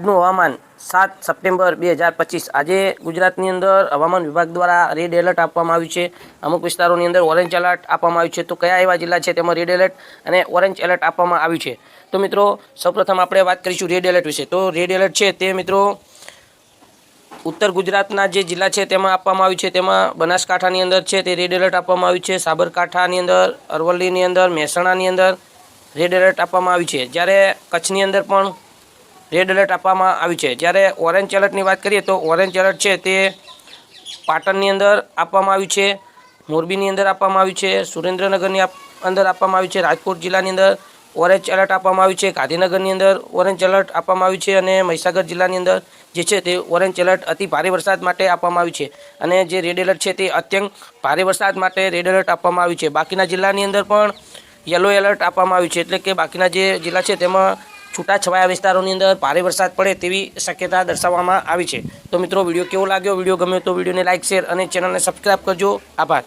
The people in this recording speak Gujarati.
આજનું હવામાન. સાત સપ્ટેમ્બર બે હજાર પચીસ. આજે ગુજરાતની અંદર હવામાન વિભાગ દ્વારા રેડ એલર્ટ આપવામાં આવ્યું છે. અમુક વિસ્તારોની અંદર ઓરેન્જ એલર્ટ આપવામાં આવ્યું છે. તો કયા એવા જિલ્લા છે તેમાં રેડ એલર્ટ અને ઓરેન્જ એલર્ટ આપવામાં આવ્યું છે? તો મિત્રો, સૌપ્રથમ આપણે વાત કરીશું રેડ એલર્ટ વિશે. તો રેડ એલર્ટ છે તે મિત્રો, ઉત્તર ગુજરાતના જે જિલ્લા છે તેમાં આપવામાં આવ્યું છે. તેમાં બનાસકાંઠાની અંદર છે તે રેડ એલર્ટ આપવામાં આવ્યું છે. સાબરકાંઠાની અંદર, અરવલ્લીની અંદર, મહેસાણાની અંદર રેડ એલર્ટ આપવામાં આવ્યું છે. જ્યારે કચ્છની અંદર પણ રેડ એલર્ટ આપવામાં આવ્યું છે. જ્યારે ઓરેન્જ એલર્ટની વાત કરીએ તો ઓરેન્જ એલર્ટ છે તે પાટણની અંદર આપવામાં આવ્યું છે મોરબીની અંદર આપવામાં આવ્યું છે સુરેન્દ્રનગરની અંદર આપવામાં આવ્યું છે, રાજકોટ જિલ્લાની અંદર ઓરેન્જ એલર્ટ આપવામાં આવ્યું છે ગાંધીનગરની અંદર ઓરેન્જ એલર્ટ આપવામાં આવ્યું છે અને મહીસાગર જિલ્લાની અંદર જે છે તે ઓરેન્જ એલર્ટ અતિ ભારે વરસાદ માટે આપવામાં આવ્યું છે. અને જે રેડ એલર્ટ છે તે અત્યંત ભારે વરસાદ માટે રેડ એલર્ટ આપવામાં આવ્યું છે. બાકીના જિલ્લાની અંદર પણ યલો એલર્ટ આપવામાં આવ્યું છે. એટલે કે બાકીના જે જિલ્લા છે તેમાં છૂટાછવાયા વિસ્તારોની અંદર ભારે વરસાદ પડે તેવી શક્યતા દર્શાવવામાં આવી છે. તો મિત્રો, વીડિયો કેવો લાગ્યો? વીડિયો ગમ્યો તો વિડીયોને લાઇક શેર અને ચેનલને સબસ્ક્રાઈબ કરજો. આભાર.